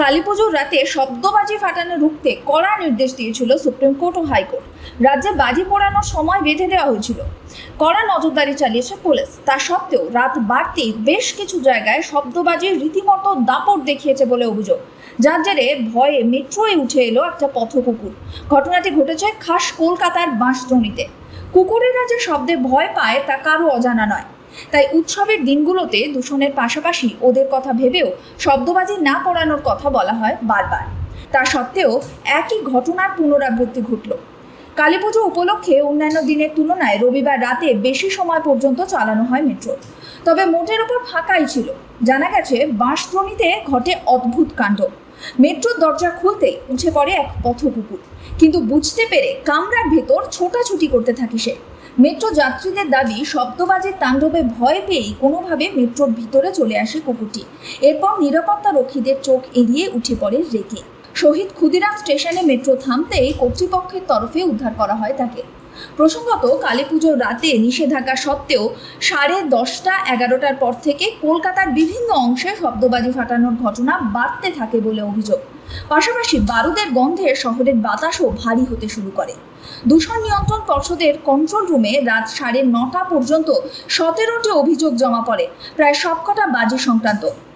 কালী পুজোর রাতে শব্দবাজি ফাটানো রুখতে কড়া নির্দেশ দিয়েছিল সুপ্রিম কোর্ট ও হাইকোর্ট। রাজ্যে বাজি পোড়ানোর সময় বেঁধে দেওয়া হয়েছিল। কড়া নজরদারি চালিয়েছে পুলিশ। তা সত্ত্বেও রাত বাড়তেই বেশ কিছু জায়গায় শব্দবাজির রীতিমতো দাপট দেখিয়েছে বলে অভিযোগ। যার জেরে ভয়ে মেট্রোয় উঠে এলো একটা পথ কুকুর ঘটনাটি ঘটেছে খাস কলকাতার বাঁশদ্রণীতে কুকুরেরা যে শব্দে ভয় পায় তা কারও অজানা নয়। তাই উৎসবের দিনগুলোতে দূষণের পাশাপাশি ওদের কথা ভেবেও শব্দবাজি না পড়ানোর কথা বলা হয় বারবার। তা সত্ত্বেও একই ঘটনার পুনরাবৃত্তি ঘটল। কালী পুজো উপলক্ষে অন্যান্য দিনের তুলনায় রবিবার রাতে বেশি সময় পর্যন্ত চালানো হয় মেট্রো। তবে মোটের ওপর ফাঁকাই ছিল। জানা গেছে বাঁশদ্রণীতে ঘটে অদ্ভুত কাণ্ড। মেট্রোর দরজা খুলতেই উঠে পড়ে এক পথকুকুর কিন্তু বুঝতে পেরে কামরার ভেতর ছোটাছুটি করতে থাকে সে। মেট্রো যাত্রীদের দাবি, শব্দবাজির তাণ্ডবে ভয় পেয়েই কোনোভাবে মেট্রোর ভিতরে চলে আসে কুকুরটি। এরপর নিরাপত্তা রক্ষীদের চোখ এড়িয়ে উঠে পড়ে রেখে শহীদ ক্ষুদিরাম স্টেশনে মেট্রো থামতেই কর্তৃপক্ষের তরফে উদ্ধার করা হয় তাকে। প্রসঙ্গত কালী পুজোর রাতে নিষেধাজ্ঞা সত্ত্বেও সাড়ে দশটা এগারোটার পর থেকে কলকাতার বিভিন্ন অংশে শব্দবাজি ফাটানোর ঘটনা বাড়তে থাকে বলে অভিযোগ। পাশাপাশি বারুদের গন্ধে শহরের বাতাসও ভারী হতে শুরু করে। দূষণ নিয়ন্ত্রণ পর্ষদের কন্ট্রোল রুমে রাত সাড়ে নটা পর্যন্ত সতেরোটি অভিযোগ জমা পড়ে, প্রায় সবকটা বাজি সংক্রান্ত।